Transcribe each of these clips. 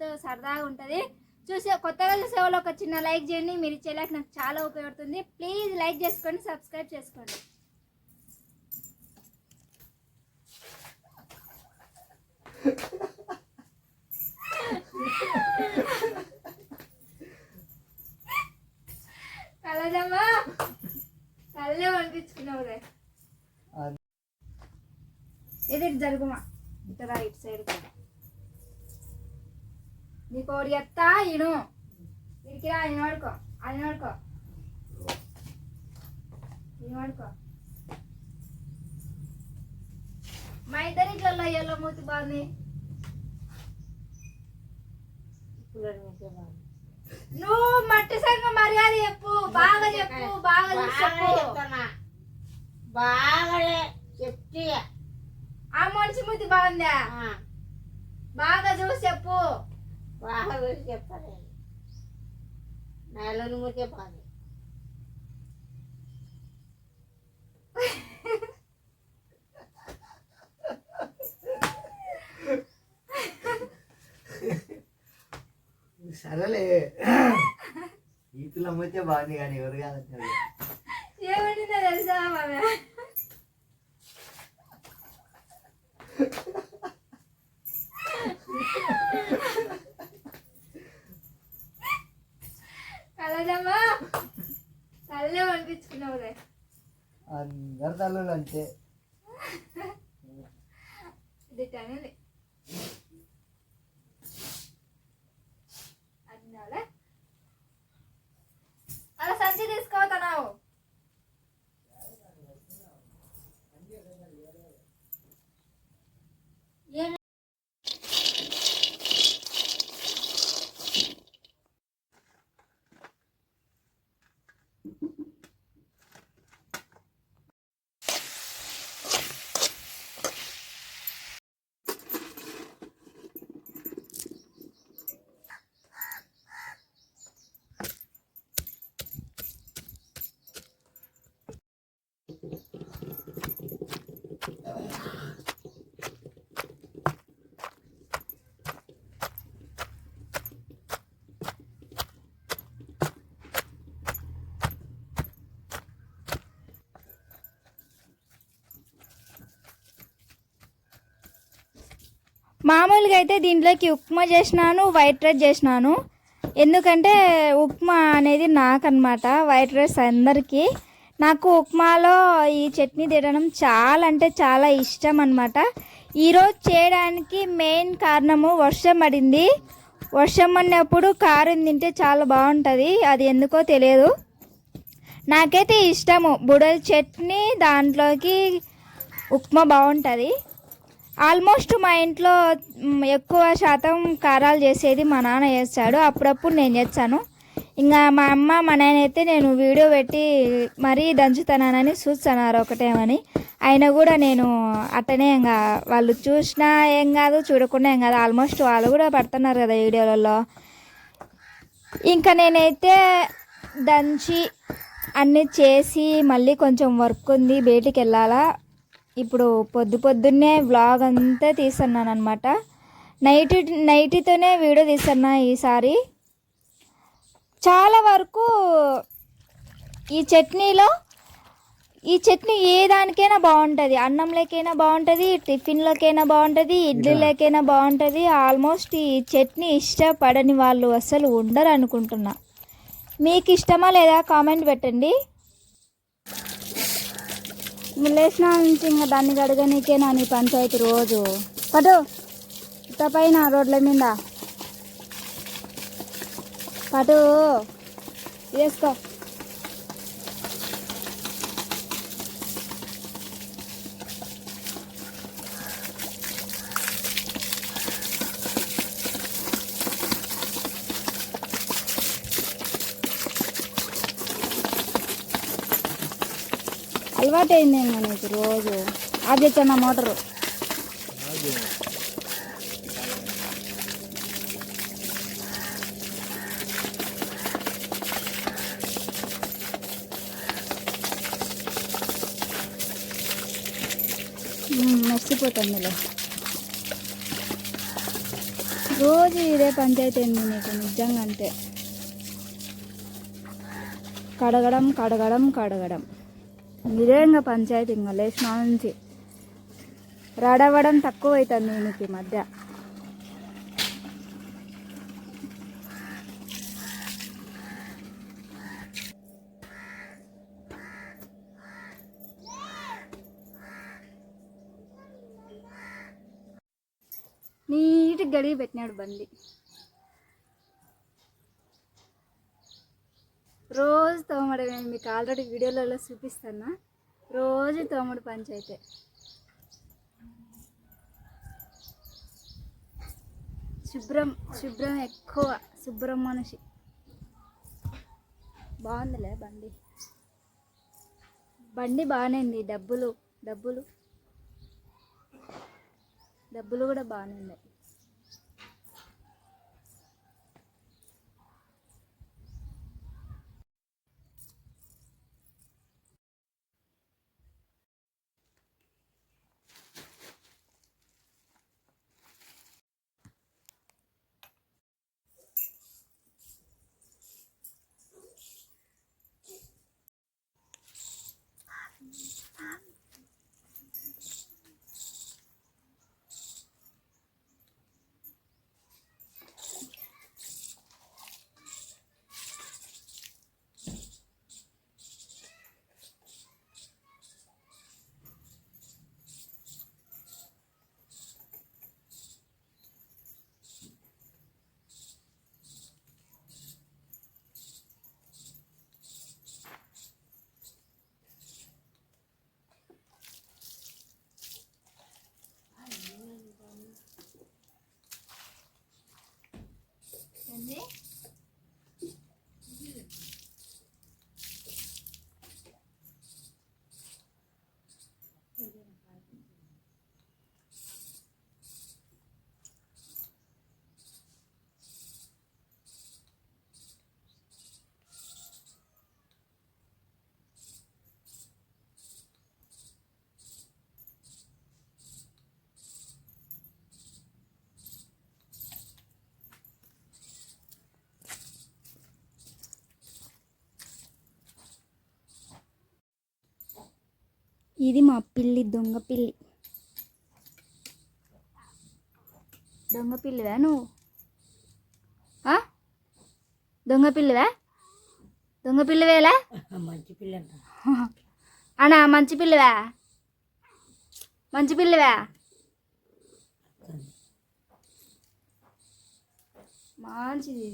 వాళ్ళతో సరదాగా ఉంటుంది. చూసే కొత్తగా చూసే వాళ్ళు ఒక చిన్న లైక్ చేయండి. మీరు ఇచ్చే లైక్ నాకు చాలా ఉపయోగపడుతుంది. ప్లీజ్ లైక్ చేసుకోండి సబ్స్క్రైబ్ చేసుకోండి. కలదమ్మా కళ్ళే ఇది జరుగుమా? ఇటు రా ఇటు సైడ్ నీకు ఒకటి చెప్తా ఇను ఇడికి రా ఆయన వాడుకో ఆయన వాడుకో ఈయన వాడుకో మా ఇద్దరి ఇట్లలో ఎల్లో మూతి బాగుంది. నువ్వు మట్టి సంగ మర్యాద చెప్పు బాగా చెప్పు బాగా చెప్పు. బాగా చెప్తే. ఆ మనిషి మూతి బాగుందా? బాగా చూసి చెప్పు. బాగా చూసి చెప్పాలి. నెల నువ్వు చెప్పాలి సరేలే. ఈ పిల్ల మొత్తే బాగుంది కానీ ఎవరు కాదంటారు? ఏమంటుందో తెలుసా మామ కలదమ్మా కళ్ళే పంపించుకున్నావులే అందరు తల్లులు అంతే ఇది టనలే మామూలుగా అయితే దీంట్లోకి ఉప్మా చేసినాను వైట్ రైస్ చేసినాను. ఎందుకంటే ఉప్మా అనేది నాకన్నమాట వైట్ రైస్ అందరికీ. నాకు ఉప్మాలో ఈ చట్నీ తినడం చాలా అంటే చాలా ఇష్టం అనమాట ఈరోజు చేయడానికి మెయిన్ కారణము వర్షం పడింది. వర్షం పడినప్పుడు కారం తింటే చాలా బాగుంటుంది అది ఎందుకో తెలియదు. నాకైతే ఇష్టము బుడల చట్నీ దాంట్లోకి ఉప్మా బాగుంటుంది. ఆల్మోస్ట్ మా ఇంట్లో ఎక్కువ శాతం కారాలు చేసేది మా నాన్న చేస్తాడు. అప్పుడప్పుడు నేను చేస్తాను. ఇంకా మా అమ్మ మా నాయన అయితే నేను వీడియో పెట్టి మరీ దంచుతానని చూస్తున్నారు ఒకటేమని అయినా కూడా నేను అట్టనే ఇంకా వాళ్ళు చూసినా ఏం కాదు చూడకుండా ఏం కాదు. ఆల్మోస్ట్ వాళ్ళు కూడా పడుతున్నారు కదా వీడియోలలో. ఇంకా నేనైతే దంచి అన్నీ చేసి మళ్ళీ కొంచెం వర్క్ ఉంది బయటికి వెళ్ళాలా. ఇప్పుడు పొద్దు పొద్దున్నే వ్లాగ్ అంతా తీస్తున్నాను అనమాట నైట్ నైట్తోనే వీడియో తీస్తున్నా ఈసారి. చాలా వరకు ఈ చట్నీలో ఈ చట్నీ ఏ దానికైనా బాగుంటుంది. అన్నంలోకైనా బాగుంటుంది టిఫిన్లోకైనా బాగుంటుంది ఇడ్లీలోకైనా బాగుంటుంది. ఆల్మోస్ట్ ఈ చట్నీ ఇష్టపడని వాళ్ళు అసలు ఉండరు అనుకుంటున్నా మీకు ఇష్టమా లేదా కామెంట్ పెట్టండి. లేచిన నుంచి ఇంకా దాన్ని గడగనీకేనా నీ పంచాయతీ రోజు. పటు ఇట్ట పైన రోడ్ల మీద. పటు వేసుకో. అలవాటైంది ఇంకా నీకు రోజు. Object motor. మర్చిపోతుందిలే రోజు ఇదే పంచాయతీ నీకు నిజంగా అంతే. కడగడం కడగడం కడగడం. ఇదే ఇంకా పంచాయతీ ఇంకా లేచిన నుంచి. రడవడం తక్కువ అవుతుంది నీకు ఈ మధ్య. నీటి గడిగి పెట్టినాడు బండి. రోజు తోమడు నేను మీకు ఆల్రెడీ వీడియోలలో చూపిస్తాను రోజు తోమడు పంచైతే. శుభ్రం శుభ్రం ఎక్కువ శుభ్రం మనిషి. బాగుందిలే బండి. బండి బాగానే ఉంది డబ్బులు డబ్బులు. డబ్బులు కూడా బాగానే ఇది మా పిల్లి దొంగ పిల్లి. దొంగ పిల్లివా నువ్వు? దొంగ పిల్లివా? దొంగ పిల్లివేలా? మంచి పిల్లంట. అనా మంచి పిల్లివా? మంచి పిల్లివా? మంచిది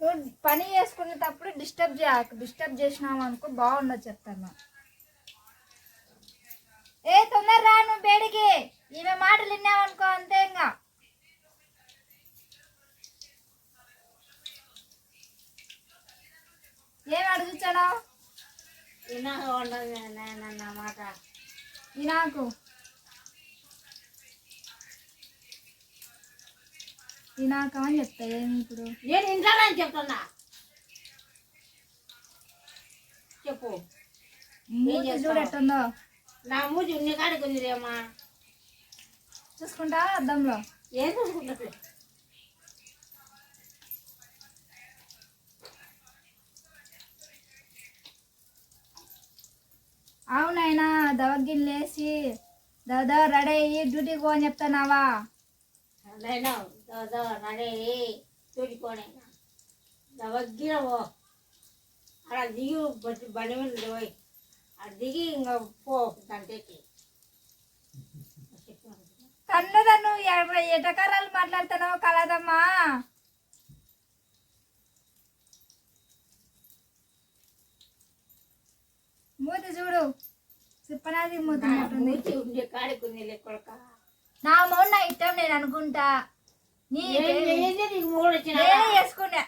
నువ్వు పని చేసుకునేటప్పుడు డిస్టర్బ్ చేయకు డిస్టర్బ్ చేసినావు అనుకో బాగుండదు చెప్తాను. ఏ తొందర రా నువ్వు బేడికి ఈమె మాటలు విన్నావు అనుకో అంతే ఇంకా. ఏం అడుగుచాడా తిన్నాక ఉండదు నా మాట. ఈ అని చెప్తా ఏమి ఇప్పుడు? నేను ఇంటానని చెప్తున్నా. చెప్పు. మూతి నా మూతి ఉన్ని కాడికి ఉందిరేమ్మా చూసుకుంటా అద్దంలో. ఏం చూసుకుంటా అవునైనా దవగిన్ లేచి దాదా రెడీ అయ్యి డ్యూటీకి పోని చెప్తానావా నేను దాదా నడే చూడుకోనైనా దవగ్గిర పో అక్కడ దిగి బట్టి బండి మీద పోయి అక్కడ దిగి ఇంకా పో గంటకి కన్ను తను ఎటకరాలు మాట్లాడుతున్నావు కలదమ్మా మూతి చూడు సిప్పనాది మూతి ఉంటుంది మూతి ఉండే కాడికి ఉంది లెక్కడక నా మౌన్ నా ఇష్టం నేను అనుకుంటా నేనే చేసుకున్నా.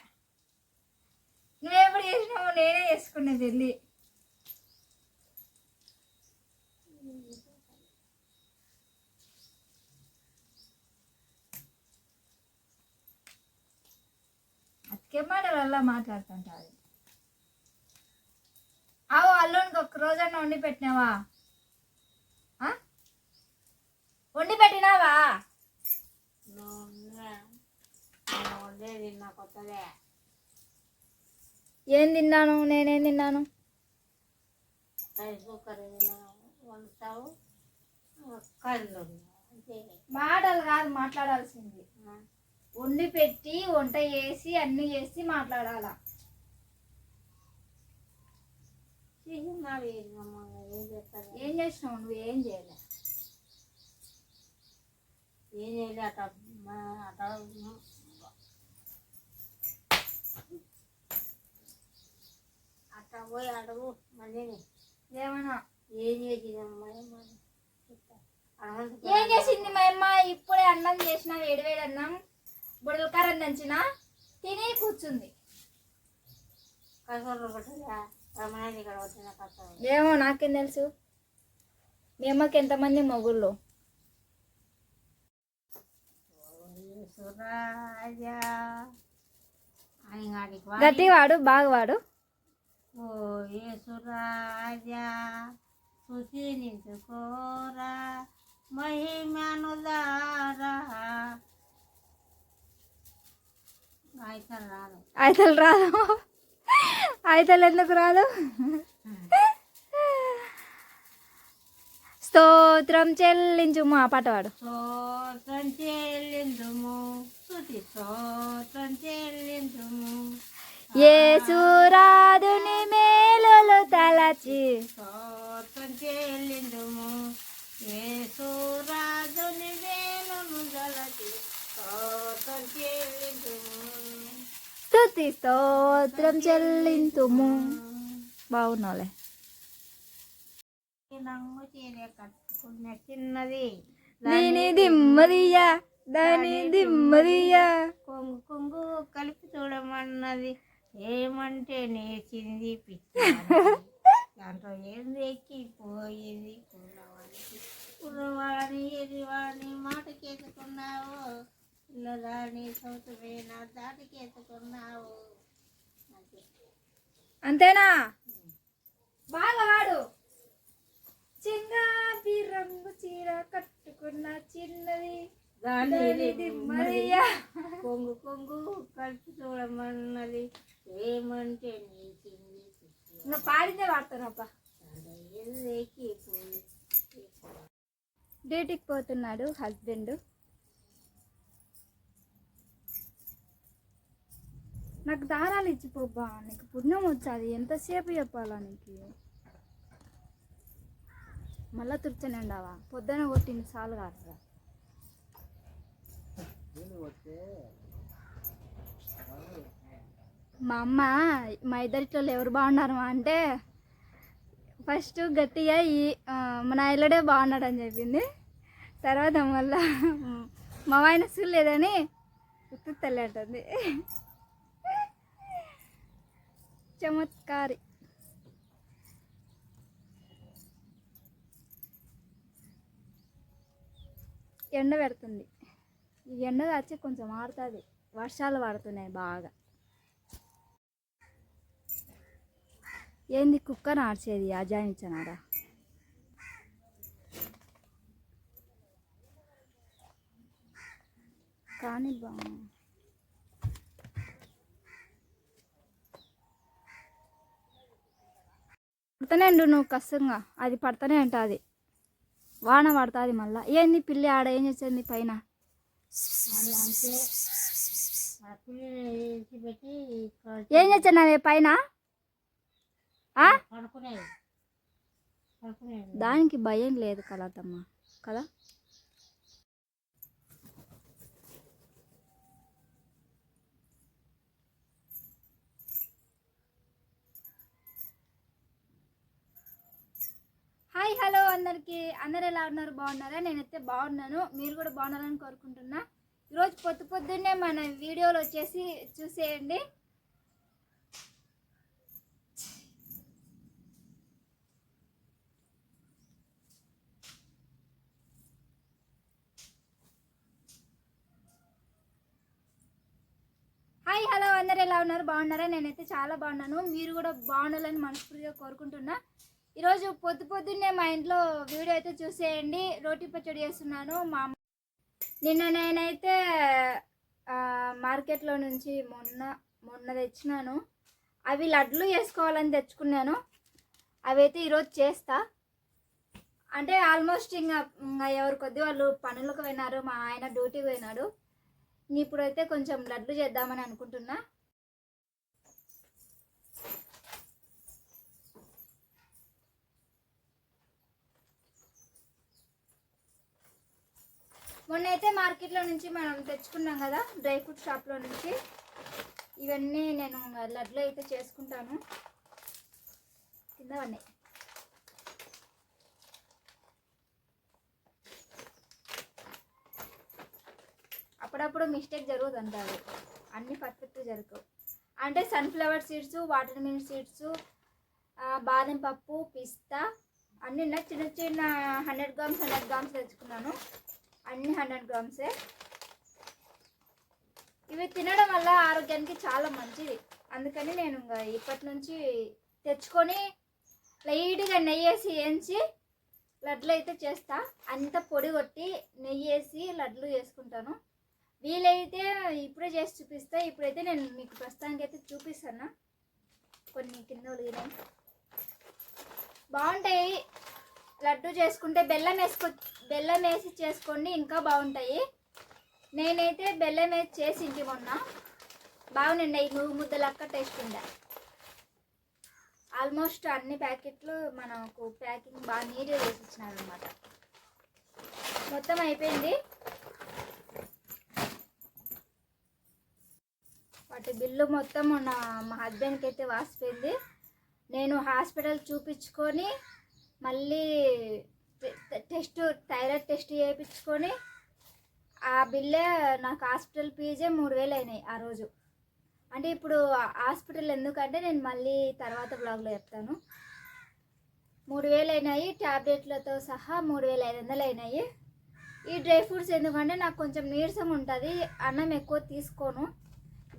నువ్వెప్పుడు చేసినావు నేనే చేసుకున్నా పెళ్ళి అతికే మాటలల్లా మాట్లాడుతుంటారు. రోజన్నా వండి పెట్టినావా? ఆ? వండి పెట్టినావా? ఏం తిన్నాను? నేనేం తిన్నాను? మాటలు కాదు మాట్లాడాల్సింది. వండి పెట్టి వంట చేసి అన్ని చేసి మాట్లాడాలా? ఏం చేసినావు? నువ్వు ఏం చేయలే. ఏం చేయలే అట్ట మా- అట్ట పోయి అడుగు మళ్ళీ ఏమన్నా? ఏం చేసిందమ్మా. ఏం చేసింది? మా అమ్మ? ఇప్పుడే అన్నం చేసిన వేడి వేడి అన్నం. బుడలకారం దంచిన తిని కూర్చుంది. ఏమో నాకేం తెలుసు. మీ అమ్మకి ఎంతమంది మొగుళ్ళు? సురాజా అని గట్టి వాడు బాగా వాడు ఓ యేసురాజా గాయకులు రాదు. అయితలు రాదు. అయితలు ఎందుకు రాదు? స్తోత్రం చెల్లించు మా పాట వాడు. స్తోత్రం చెల్లిందుము శుతి స్తోత్రం చెల్లిందుము యేసురాదుని మేలులు తలచి. స్తోత్రం చెల్లిందుము యేసురాజుని వేలును జలచి స్తోత్రం చెల్లిందుము స్తుతి స్తోత్రం చెల్లింతుము బాగున్నావులే. రంగు చీర కట్టుకున్న చిన్నది. దీని దిమ్మదియా దాని దిమ్మదియా కొంగు కొంగు కలిపి చూడమన్నది. ఏమంటే నేర్చింది పిచ్చి దాంట్లో ఏంది ఎక్కిపోయింది కుర్రవాడికి? కుర్రవాడిని ఎరివాడిని మాటకి ఎత్తుకున్నావు పిల్లదాన్ని సౌతువేన దాటికి ఎత్తుకున్నావు అంతే. అంతేనా? బాగా వాడు. చింగాబి రంగు చీర కట్టుకున్న చిన్నది. దిమ్మదియా కొంగు కొంగు కలిపి చూడమన్నది. ఏమంటే నువ్వు పాడిందే ఎక్కిపోయింది డ్యూటీకి పోతున్నాడు హస్బెండ్. నాకు దారాలు ఇచ్చిపోబ్బా నీకు పుణ్యం వచ్చాది. ఎంతసేపు చెప్పాలా నీకు? మళ్ళా ఉండవా పొద్దున కొట్టింది సాలు కాదురా. మా అమ్మ మా ఇద్దరిట్లో ఎవరు బాగున్నారు అంటే ఫస్ట్ గట్టిగా ఈ మన ఇల్లడే బాగున్నాడు అని చెప్పింది. తర్వాత మళ్ళా మా ఆయన చూడలేదని ఉత్తు తల్లి అంటుంది. చమత్కారి. ఎండ పెడుతుంది. ఈ ఎండ వచ్చి కొంచెం ఆడుతుంది వర్షాలు పడుతున్నాయి బాగా. ఏంది కుక్క నాడ్చేది అజాయించనారా కానీ బా పడుతూనే ఉండు నువ్వు కష్టంగా. అది పడతానే ఉంటుంది వాన పడుతుంది మళ్ళా. ఏంది పిల్లి ఆడ ఏం చేస్తుంది పైన? ఏం చేస్తున్నావే పైన? దానికి భయం లేదు కలతమ్మ. కదా? హాయ్ హలో అందరికీ. అందరు ఎలా ఉన్నారు? బాగున్నారా? నేనైతే బాగున్నాను. మీరు కూడా బాగున్నారని కోరుకుంటున్నా. ఈరోజు పొద్దు పొద్దున్నే మన వీడియోలు వచ్చేసి చూసేయండి. హాయ్ హలో అందరు ఎలా ఉన్నారు? బాగున్నారా? నేనైతే చాలా బాగున్నాను. మీరు కూడా బాగుండాలని మనస్ఫూర్తిగా కోరుకుంటున్నా. ఈరోజు పొద్దు పొద్దున్నే మా ఇంట్లో వీడియో అయితే చూసేయండి. రోటీ పచ్చడి చేస్తున్నాను మా నిన్న నేనైతే మార్కెట్లో నుంచి మొన్న మొన్న తెచ్చినాను. అవి లడ్లు చేసుకోవాలని తెచ్చుకున్నాను. అవి అయితే ఈరోజు చేస్తా. అంటే ఆల్మోస్ట్ ఇంకా ఇంకా ఎవరి కొద్ది వాళ్ళు పనులకు పోయినారు మా ఆయన డ్యూటీకి పోయినాడు. ఇప్పుడైతే కొంచెం లడ్లు చేద్దామని అనుకుంటున్నా. మొన్న అయితే మార్కెట్లో నుంచి మనం తెచ్చుకున్నాం కదా డ్రై ఫ్రూట్ షాప్లో నుంచి. ఇవన్నీ నేను లడ్లు అయితే చేసుకుంటాను. కింద ఉన్నాయి అప్పుడప్పుడు మిస్టేక్ జరగదు అంటారు. అన్నీ పర్ఫెక్ట్ జరగవు. అంటే sunflower seeds water mill seeds బాదం పప్పు పిస్తా అన్నీ చిన్న చిన్న హండ్రెడ్ గ్రామ్స్ హండ్రెడ్ గ్రామ్స్ తెచ్చుకున్నాను. అన్ని హండ్రెడ్ గ్రామ్సే. ఇవి తినడం వల్ల ఆరోగ్యానికి చాలా మంచిది. అందుకని నేను ఇంకా ఇప్పటి నుంచి తెచ్చుకొని లైట్గా నెయ్యి వేసి వేయించి లడ్లు అయితే చేస్తా. అంత పొడి కొట్టి నెయ్యి వేసి లడ్లు చేసుకుంటాను వీలైతే ఇప్పుడే చేసి చూపిస్తా. ఇప్పుడైతే నేను మీకు ప్రస్తుతానికి అయితే చూపిస్తాను. కొన్ని కింద ఒలిగినాయి బాగుంటాయి. లడ్డు చేసుకుంటే బెల్లం వేసుకు బెల్లం వేసి చేసుకోండి ఇంకా బాగుంటాయి. నేనైతే బెల్లం వేసి చేసి ఇంటి మొన్న. బాగున్నాయి నువ్వు ముద్దలక్క టేస్ట్ ఉండే. ఆల్మోస్ట్ అన్ని ప్యాకెట్లు మనకు ప్యాకింగ్ బాగా నీట్గా చేసి ఇచ్చినారు అనమాట మొత్తం అయిపోయింది. వాటి బిల్లు మొత్తం నా మా హస్బెండ్కి అయితే వాసిపోయింది. నేను హాస్పిటల్ చూపించుకొని మళ్ళీ టెస్ట్ థైరాయిడ్ టెస్ట్ చేయించుకొని ఆ బిల్లే నాకు హాస్పిటల్ ఫీజే మూడు వేలు అయినాయి ఆ రోజు. అంటే ఇప్పుడు హాస్పిటల్ ఎందుకంటే నేను మళ్ళీ తర్వాత బ్లాగ్లో చెప్తాను. మూడు వేలు అయినాయి ట్యాబ్లెట్లతో సహా మూడు వేల ఐదు వందలు అయినాయి. ఈ డ్రై ఫ్రూట్స్ ఎందుకంటే నాకు కొంచెం నీరసం ఉంటుంది అన్నం ఎక్కువ తీసుకోను.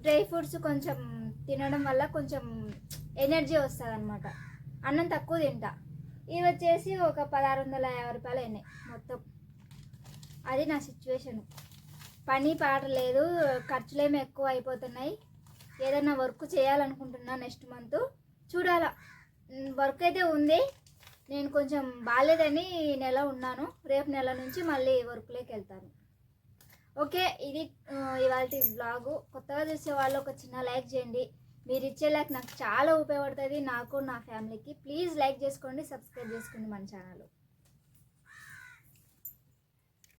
డ్రై ఫ్రూట్స్ కొంచెం తినడం వల్ల కొంచెం ఎనర్జీ వస్తుంది అనమాట అన్నం తక్కువ తింటా. ఇవి వచ్చేసి ఒక పదహారు వందల యాభై రూపాయలు అయినాయి మొత్తం. అది నా సిచ్యువేషన్ పని పాట లేదు ఖర్చులేమి ఎక్కువ అయిపోతున్నాయి. ఏదైనా వర్క్ చేయాలనుకుంటున్నా నెక్స్ట్ మంత్ చూడాలా. వర్క్ అయితే ఉంది. నేను కొంచెం బాగాలేదని ఈ నెల ఉన్నాను. రేపు నెల నుంచి మళ్ళీ వర్క్లోకి వెళ్తాను. ఓకే ఇది ఇవాళ బ్లాగు కొత్తగా చూసే వాళ్ళు ఒక చిన్న లైక్ చేయండి. మీరు ఇచ్చే లైక్ నాకు చాలా ఉపయోగపడుతుంది. నాకు నా ఫ్యామిలీకి. ప్లీజ్ లైక్ చేసుకోండి సబ్స్క్రైబ్ చేసుకోండి మన ఛానల్.